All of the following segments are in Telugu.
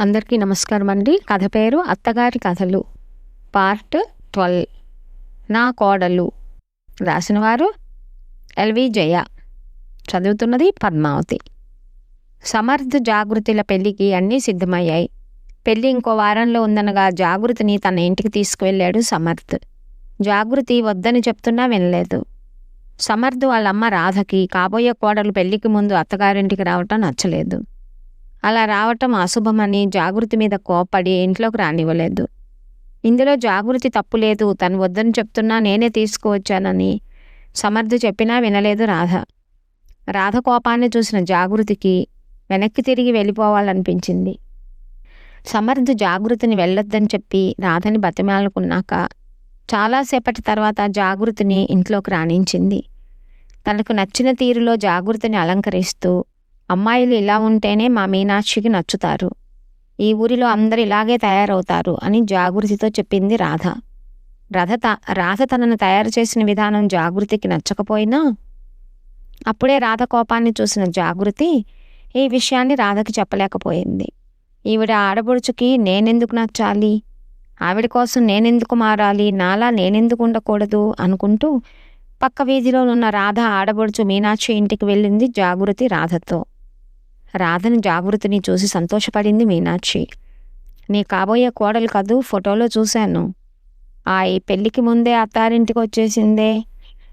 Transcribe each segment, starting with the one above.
అందరికీ నమస్కారం అండి. కథ పేరు అత్తగారి కథలు. Part twelve. నా కోడలు. రాసినవారు ఎల్వి జయ. చదువుతున్నది పద్మావతి. సమర్థ్ జాగృతిల పెళ్ళికి అన్నీ సిద్ధమయ్యాయి. పెళ్ళి ఇంకో వారంలో ఉందనగా జాగృతిని తన ఇంటికి తీసుకువెళ్ళాడు సమర్థ్. జాగృతి వద్దని చెప్తున్నా వినలేదు. సమర్థ్ వాళ్ళ అమ్మ రాధకి కాబోయే కోడలు పెళ్ళికి ముందు అత్తగారింటికి రావటం నచ్చలేదు. అలా రావటం అశుభమని జాగృతి మీద కోపడి ఇంట్లోకి రానివ్వలేదు. ఇందులో జాగృతి తప్పు లేదు. తను వద్దని చెప్తున్నా నేనే తీసుకువచ్చానని సమర్థు చెప్పినా వినలేదు రాధ. రాధ కోపాన్ని చూసిన జాగృతికి వెనక్కి తిరిగి వెళ్ళిపోవాలనిపించింది. సమర్థు జాగృతిని వెళ్ళొద్దని చెప్పి రాధని బతిమాలకున్నాక చాలాసేపటి తర్వాత జాగృతిని ఇంట్లోకి రాణించింది. తనకు నచ్చిన తీరులో జాగృతిని అలంకరిస్తూ అమ్మాయిలు ఇలా ఉంటేనే మా మీనాక్షికి నచ్చుతారు. ఈ ఊరిలో అందరు ఇలాగే తయారవుతారు అని జాగృతితో చెప్పింది రాధ. రథ త రాధ తనను తయారు చేసిన విధానం జాగృతికి నచ్చకపోయినా అప్పుడే రాధ కోపాన్ని చూసిన జాగృతి ఈ విషయాన్ని రాధకి చెప్పలేకపోయింది. ఈవిడ ఆడబడుచుకి నేనెందుకు నచ్చాలి? ఆవిడ కోసం నేనెందుకు మారాలి? నాలా నేనెందుకు ఉండకూడదు? అనుకుంటూ పక్క వీధిలో ఉన్న రాధ ఆడబడుచు మీనాక్షి ఇంటికి వెళ్ళింది జాగృతి రాధతో. రాధని జాగృతిని చూసి సంతోషపడింది మీనాక్షి. నీ కాబోయే కోడలు కదూ ఫోటోలో చూశాను. ఆ ఈ పెళ్ళికి ముందే అత్తారింటికి వచ్చేసిందే.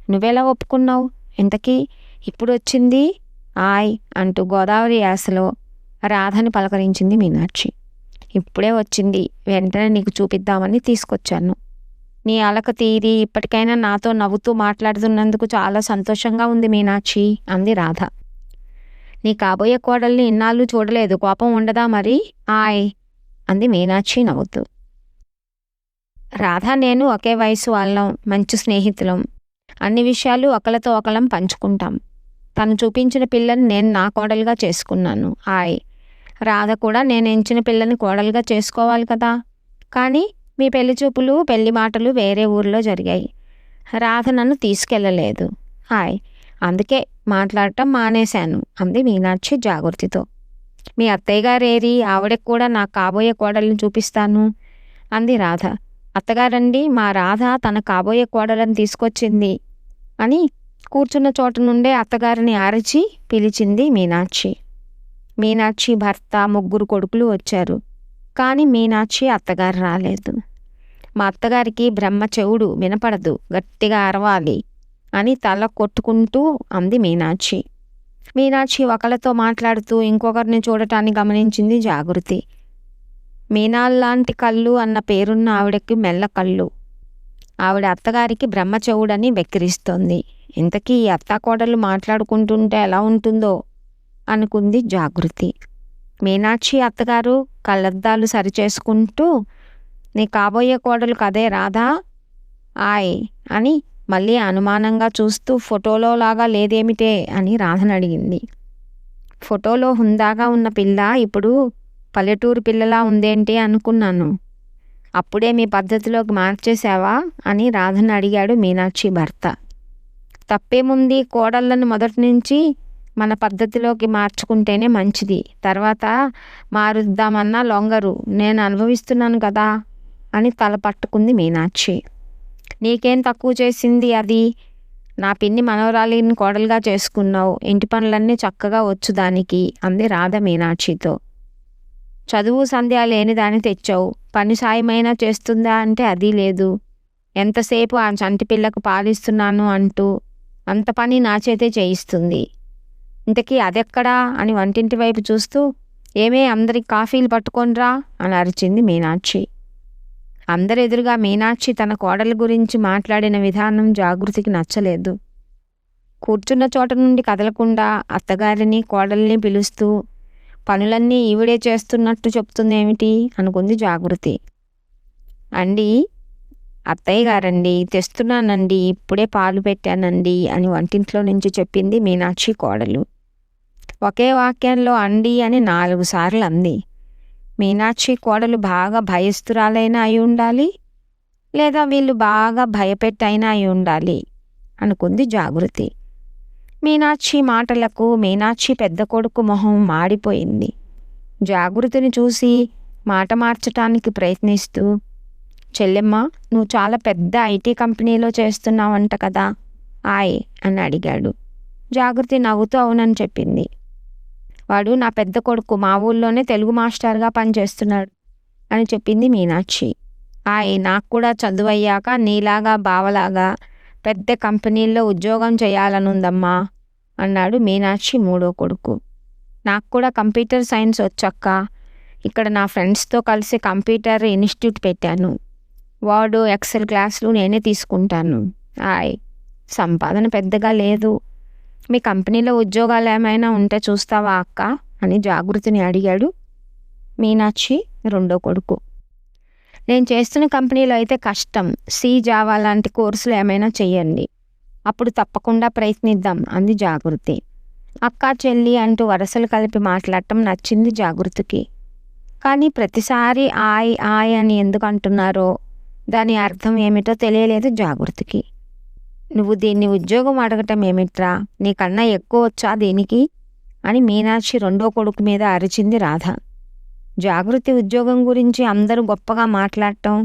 నువ్వెలా ఒప్పుకున్నావు? ఇంతకీ ఇప్పుడు వచ్చింది? ఆయ్ అంటూ గోదావరి యాసలో రాధని పలకరించింది మీనాక్షి. ఇప్పుడే వచ్చింది. వెంటనే నీకు చూపిద్దామని తీసుకొచ్చాను. నీ అలక తీరి ఇప్పటికైనా నాతో నవ్వుతూ మాట్లాడుతున్నందుకు చాలా సంతోషంగా ఉంది మీనాక్షి అంది రాధ. నీ కాబోయే కోడల్ని ఇన్నాళ్ళు చూడలేదు. కోపం ఉండదా మరి? ఆయ్ అంది మీనాక్షి నవ్వుతూ. రాధ నేను ఒకే వయసు వాళ్ళం మంచి స్నేహితులం. అన్ని విషయాలు ఒకళ్ళతో ఒకలం పంచుకుంటాం. తను చూపించిన పిల్లని నేను నా కోడలుగా చేసుకున్నాను. ఆయ్ రాధ కూడా నేను ఎంచిన పిల్లని కోడలుగా చేసుకోవాలి కదా? కానీ మీ పెళ్ళి చూపులు పెళ్ళి మాటలు వేరే ఊర్లో జరిగాయి. రాధ నన్ను తీసుకెళ్ళలేదు. హాయ్ అందుకే మాట్లాడటం మానేశాను. అంది మీనాక్షి జాగృతితో. మీ అత్తయ్య గారేరి ఆవిడకి కూడా నా కాబోయే కోడల్ని చూపిస్తాను అంది రాధ. అత్తగారండి మా రాధ తన కాబోయే కోడలను తీసుకొచ్చింది అని కూర్చున్న చోట నుండే అత్తగారిని ఆరచి పిలిచింది మీనాక్షి. మీనాక్షి భర్త ముగ్గురు కొడుకులు వచ్చారు. కానీ మీనాక్షి అత్తగారు రాలేదు. మా అత్తగారికి బ్రహ్మ చెవుడు వినపడదు గట్టిగా అరవాలి. అని తల కొట్టుకుంటూ అంది మీనాక్షి. మీనాక్షి ఒకళ్ళతో మాట్లాడుతూ ఇంకొకరిని చూడటాన్ని గమనించింది జాగృతి. మీనాల్లాంటి కళ్ళు అన్న పేరున్న ఆవిడకి మెల్ల కళ్ళు. ఆవిడ అత్తగారికి బ్రహ్మ వెక్కిరిస్తోంది. ఇంతకీ ఈ అత్తాకోడలు మాట్లాడుకుంటుంటే ఎలా ఉంటుందో? అనుకుంది జాగృతి. మీనాక్షి అత్తగారు కళ్ళద్దాలు సరిచేసుకుంటూ నీ కాబోయే కోడలు కదే రాధా? ఆయ్ అని మళ్ళీ అనుమానంగా చూస్తూ ఫోటోలో లాగా లేదేమిటే? అని రాధను అడిగింది. ఫోటోలో హుందాగా ఉన్న పిల్ల ఇప్పుడు పల్లెటూరు పిల్లలా ఉందేంటి అనుకున్నాను. అప్పుడే మీ పద్ధతిలోకి మార్చేశావా? అని రాధను అడిగాడు మీనాక్షి భర్త. తప్పేముంది? కోడళ్ళను మొదటి నుంచి మన పద్ధతిలోకి మార్చుకుంటేనే మంచిది. తర్వాత మారుద్దామన్నా లొంగరు. నేను అనుభవిస్తున్నాను కదా? అని తల పట్టుకుంది మీనాక్షి. నీకేం తక్కువ చేసింది అది? నా పిన్ని మనవరాలిని కోడలుగా చేసుకున్నావు. ఇంటి పనులన్నీ చక్కగా వచ్చు దానికి అంది రాధ మీనాక్షితో. చదువు సంధ్య లేని దాన్ని తెచ్చావు. పని సాయమైనా చేస్తుందా అంటే అది లేదు. ఎంతసేపు ఆ చంటి పిల్లకు పాలిస్తున్నాను అంటూ అంత పని నా చేతే చేయిస్తుంది. ఇంతకీ అదెక్కడా అని వంటింటి వైపు చూస్తూ ఏమే అందరికి కాఫీలు పట్టుకొనిరా అని అరిచింది మీనాక్షి. అందరెదురుగా మీనాక్షి తన కోడల గురించి మాట్లాడిన విధానం జాగృతికి నచ్చలేదు. కూర్చున్న చోట నుండి కదలకుండా అత్తగారిని కోడల్ని పిలుస్తూ పనులన్నీ ఈవిడే చేస్తున్నట్టు చెప్తుందేమిటి? అనుకుంది జాగృతి. అండి అత్తయ్య గారండి తెస్తున్నానండి ఇప్పుడే పాలు పెట్టానండి అని వంటింట్లో నుంచి చెప్పింది మీనాక్షి కోడలు. ఒకే వాక్యంలో అండి అని నాలుగు సార్లు అంది. మీనాక్షి కోడలు బాగా భయస్తురాలైనా అయి ఉండాలి? లేదా వీళ్ళు బాగా భయపెట్టైనా అయి ఉండాలి? అనుకుంది జాగృతి. మీనాక్షి మాటలకు మీనాక్షి పెద్ద కొడుకు మొహం మాడిపోయింది. జాగృతిని చూసి మాట మార్చటానికి ప్రయత్నిస్తూ చెల్లెమ్మ నువ్వు చాలా పెద్ద ఐటీ కంపెనీలో చేస్తున్నావంట కదా ఆయ్ అని అడిగాడు. జాగృతి నవ్వుతూ అవునని చెప్పింది. వాడు నా పెద్ద కొడుకు మా ఊళ్ళోనే తెలుగు మాస్టర్గా పనిచేస్తున్నాడు అని చెప్పింది మీనాక్షి. ఆయ్ నాకు కూడా చదువు అయ్యాక నీలాగా బావలాగా పెద్ద కంపెనీల్లో ఉద్యోగం చేయాలనుందమ్మా అన్నాడు మీనాక్షి మూడో కొడుకు. నాకు కూడా కంప్యూటర్ సైన్స్ వచ్చాక ఇక్కడ నా ఫ్రెండ్స్తో కలిసి కంప్యూటర్ ఇన్స్టిట్యూట్ పెట్టాను. వాడు ఎక్సెల్ క్లాసులు నేనే తీసుకుంటాను. ఆయ్ సంపాదన పెద్దగా లేదు. మీ కంపెనీలో ఉద్యోగాలు ఏమైనా ఉంటే చూస్తావా అక్క? అని జాగృతిని అడిగాడు మీనాక్షి రెండో కొడుకు. నేను చేస్తున్న కంపెనీలో అయితే కష్టం. సి జావా లాంటి కోర్సులు ఏమైనా చేయండి అప్పుడు తప్పకుండా ప్రయత్నిద్దాం అంది జాగృతి. అక్క చెల్లి అంటూ వరసలు కలిపి మాట్లాడటం నచ్చింది జాగృతికి. కానీ ప్రతిసారి ఆయ్ ఆయ్ అని ఎందుకు అంటున్నారో? దాని అర్థం ఏమిటో తెలియలేదు జాగృతికి. నువ్వు దీన్ని ఉద్యోగం అడగటం ఏమిట్రా? నీకన్నా ఎక్కువ వచ్చా దీనికి? అని మీనాక్షి రెండో కొడుకు మీద అరిచింది రాధ. జాగృతి ఉద్యోగం గురించి అందరూ గొప్పగా మాట్లాడటం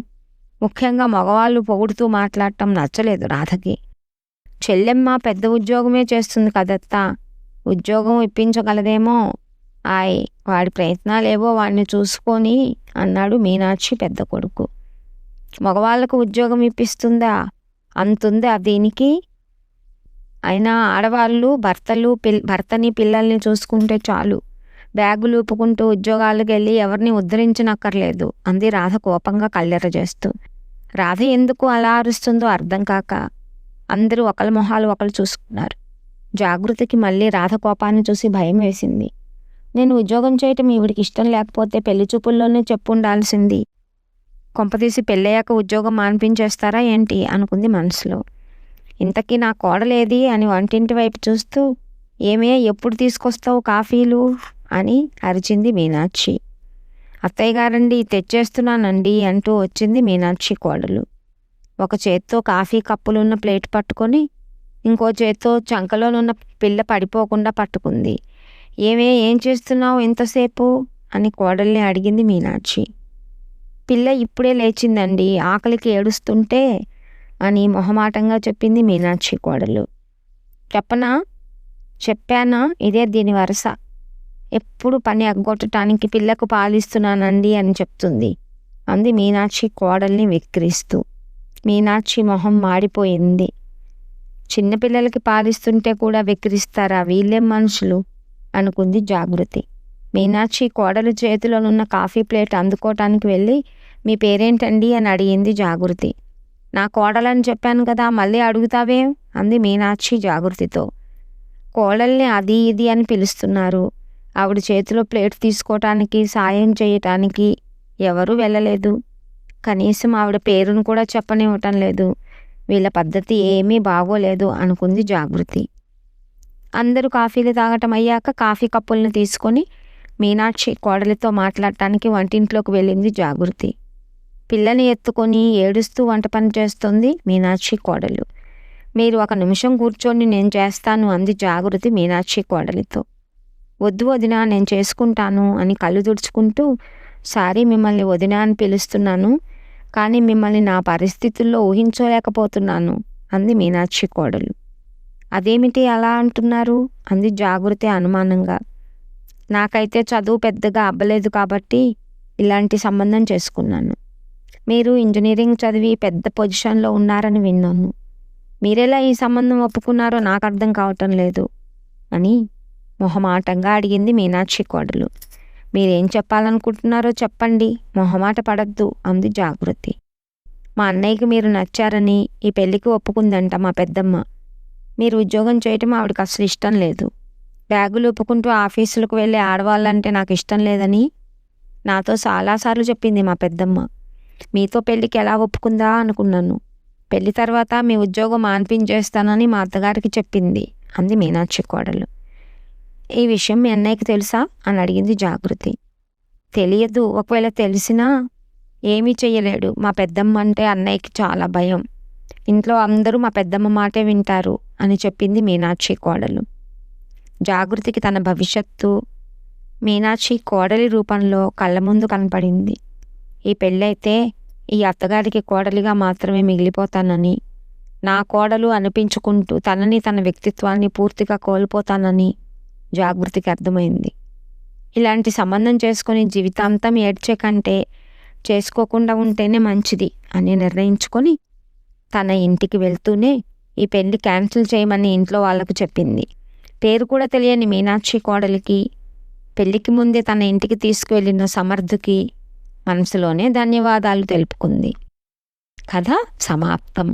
ముఖ్యంగా మగవాళ్ళు పొగుడుతూ మాట్లాడటం నచ్చలేదు రాధకి. చెల్లెమ్మ పెద్ద ఉద్యోగమే చేస్తుంది కదత్తా ఉద్యోగం ఇప్పించగలదేమో? ఆయ్ వాడి ప్రయత్నాలేవో వాడిని చూసుకొని అన్నాడు మీనాక్షి పెద్ద కొడుకు. మగవాళ్ళకు ఉద్యోగం ఇప్పిస్తుందా? అంతుంది ఆ దీనికి. అయినా ఆడవాళ్ళు భర్తలు పిల్ భర్తని పిల్లల్ని చూసుకుంటే చాలు. బ్యాగులు ఊపుకుంటూ ఉద్యోగాలకు వెళ్ళి ఎవరిని ఉద్ధరించనక్కర్లేదు అంది రాధ కోపంగా కల్లెర చేస్తూ. రాధ ఎందుకు అలా అరుస్తుందో అర్థం కాక అందరూ ఒకళ్ళ మొహాలు ఒకళ్ళు చూసుకున్నారు. జాగృతికి మళ్ళీ రాధ కోపాన్ని చూసి భయం వేసింది. నేను ఉద్యోగం చేయటం ఈవిడికి ఇష్టం లేకపోతే పెళ్ళి చూపుల్లోనే చెప్పుండాల్సింది కొంపతీసి పెళ్ళయ్యాక ఉద్యోగం మాన్పించేస్తారా ఏంటి? అనుకుంది మనసులో. ఇంతకీ నా కోడలేది? అని వంటింటి వైపు చూస్తూ ఏమే ఎప్పుడు తీసుకొస్తావు కాఫీలు? అని అరిచింది మీనాక్షి. అత్తయ్య గారండి తెచ్చేస్తున్నానండి అంటూ వచ్చింది మీనాక్షి కోడలు. ఒక చేత్తో కాఫీ కప్పులున్న ప్లేట్ పట్టుకొని ఇంకో చేత్తో చంకలోనున్న పిల్ల పడిపోకుండా పట్టుకుంది. ఏమే ఏం చేస్తున్నావు ఎంతసేపు అని కోడల్ని అడిగింది మీనాక్షి. పిల్ల ఇప్పుడే లేచిందండి. ఆకలికి ఏడుస్తుంటే అని మొహమాటంగా చెప్పింది మీనాక్షి కోడలు. చెప్పనా? చెప్పానా? ఇదే దీని వరస. ఎప్పుడు పని అగ్గొట్టడానికి పిల్లకు పాలిస్తున్నానండి అని చెప్తుంది. అంది మీనాక్షి కోడల్ని వెక్కిరిస్తూ. మీనాక్షి మొహం మాడిపోయింది. చిన్నపిల్లలకి పాలిస్తుంటే కూడా వెక్కిరిస్తారా? వీళ్ళేం మనుషులు? అనుకుంది జాగృతి. మీనాక్షి కోడలు చేతిలోనున్న కాఫీ ప్లేట్ అందుకోవటానికి వెళ్ళి మీ పేరేంటండి అని అడిగింది జాగృతి. నా కోడలని చెప్పాను కదా మళ్ళీ అడుగుతావేం? అంది మీనాక్షి జాగృతితో. కోడల్ని అది ఇది అని పిలుస్తున్నారు. ఆవిడ చేతిలో ప్లేట్ తీసుకోవటానికి సాయం చేయటానికి ఎవరూ వెళ్ళలేదు. కనీసం ఆవిడ పేరును కూడా చెప్పనివ్వటం లేదు. వీళ్ళ పద్ధతి ఏమీ బాగోలేదు అనుకుంది జాగృతి. అందరూ కాఫీలు తాగటం అయ్యాక కాఫీ కప్పులను తీసుకొని మీనాక్షి కోడలితో మాట్లాడటానికి వంటింట్లోకి వెళ్ళింది జాగృతి. పిల్లని ఎత్తుకొని ఏడుస్తూ వంట పని చేస్తుంది మీనాక్షి కోడలు. మీరు ఒక నిమిషం కూర్చొని నేను చేస్తాను అంది జాగృతి మీనాక్షి కోడలితో. వద్దు వదిన నేను చేసుకుంటాను అని కళ్ళు తుడుచుకుంటూ సారీ మిమ్మల్ని వదిన అని పిలుస్తున్నాను కానీ మిమ్మల్ని నా పరిస్థితుల్లో ఊహించలేకపోతున్నాను అంది మీనాక్షి కోడలు. అదేమిటి అలా అంటున్నారు? అంది జాగృతి అనుమానంగా. నాకైతే చదువు పెద్దగా అబ్బలేదు కాబట్టి ఇలాంటి సంబంధం చేసుకున్నాను. మీరు ఇంజనీరింగ్ చదివి పెద్ద పొజిషన్లో ఉన్నారని విన్నాను. మీరెలా ఈ సంబంధం ఒప్పుకున్నారో నాకు అర్థం కావటం లేదు. అని మొహమాటంగా అడిగింది మీనాక్షి కోడలు. మీరేం చెప్పాలనుకుంటున్నారో చెప్పండి మొహమాట పడద్దు అంది జాగృతి. మా అన్నయ్యకి మీరు నచ్చారని ఈ పెళ్ళికి ఒప్పుకుందంట మా పెద్దమ్మ. మీరు ఉద్యోగం చేయటం ఆవిడకి అసలు ఇష్టం లేదు. బ్యాగులు ఒప్పుకుంటూ ఆఫీసులకు వెళ్ళే ఆడవాళ్ళంటే నాకు ఇష్టం లేదని నాతో చాలాసార్లు చెప్పింది మా పెద్దమ్మ. మీతో పెళ్ళికి ఎలా ఒప్పుకుందా అనుకున్నాను. పెళ్ళి తర్వాత మీ ఉద్యోగం మాన్పించేస్తానని మా అత్తగారికి చెప్పింది. అంది మీనాక్షి కోడలు. ఈ విషయం మీ అన్నయ్యకి తెలుసా? అని అడిగింది జాగృతి. తెలియదు. ఒకవేళ తెలిసినా ఏమీ చెయ్యలేడు. మా పెద్దమ్మ అంటే అన్నయ్యకి చాలా భయం. ఇంట్లో అందరూ మా పెద్దమ్మ మాటే వింటారు అని చెప్పింది మీనాక్షి కోడలు. జాగృతికి తన భవిష్యత్తు మీనాక్షి కోడలి రూపంలో కళ్ళ ముందు కనపడింది. ఈ పెళ్ళైతే ఈ అత్తగారికి కోడలిగా మాత్రమే మిగిలిపోతానని. నా కోడలు అనిపించుకుంటూ తనని తన వ్యక్తిత్వాన్ని పూర్తిగా కోల్పోతానని జాగృతికి అర్థమైంది. ఇలాంటి సంబంధం చేసుకుని జీవితాంతం ఏడ్చే కంటే చేసుకోకుండా ఉంటేనే మంచిది అని నిర్ణయించుకొని తన ఇంటికి వెళ్తూనే ఈ పెళ్ళి క్యాన్సిల్ చేయమని ఇంట్లో వాళ్ళకు చెప్పింది. పేరు కూడా తెలియని మీనాక్షి కోడలికి పెళ్ళికి ముందే తన ఇంటికి తీసుకువెళ్ళిన సమర్థుకి మనసులోనే ధన్యవాదాలు తెలుపుకుంది. కథ సమాప్తం.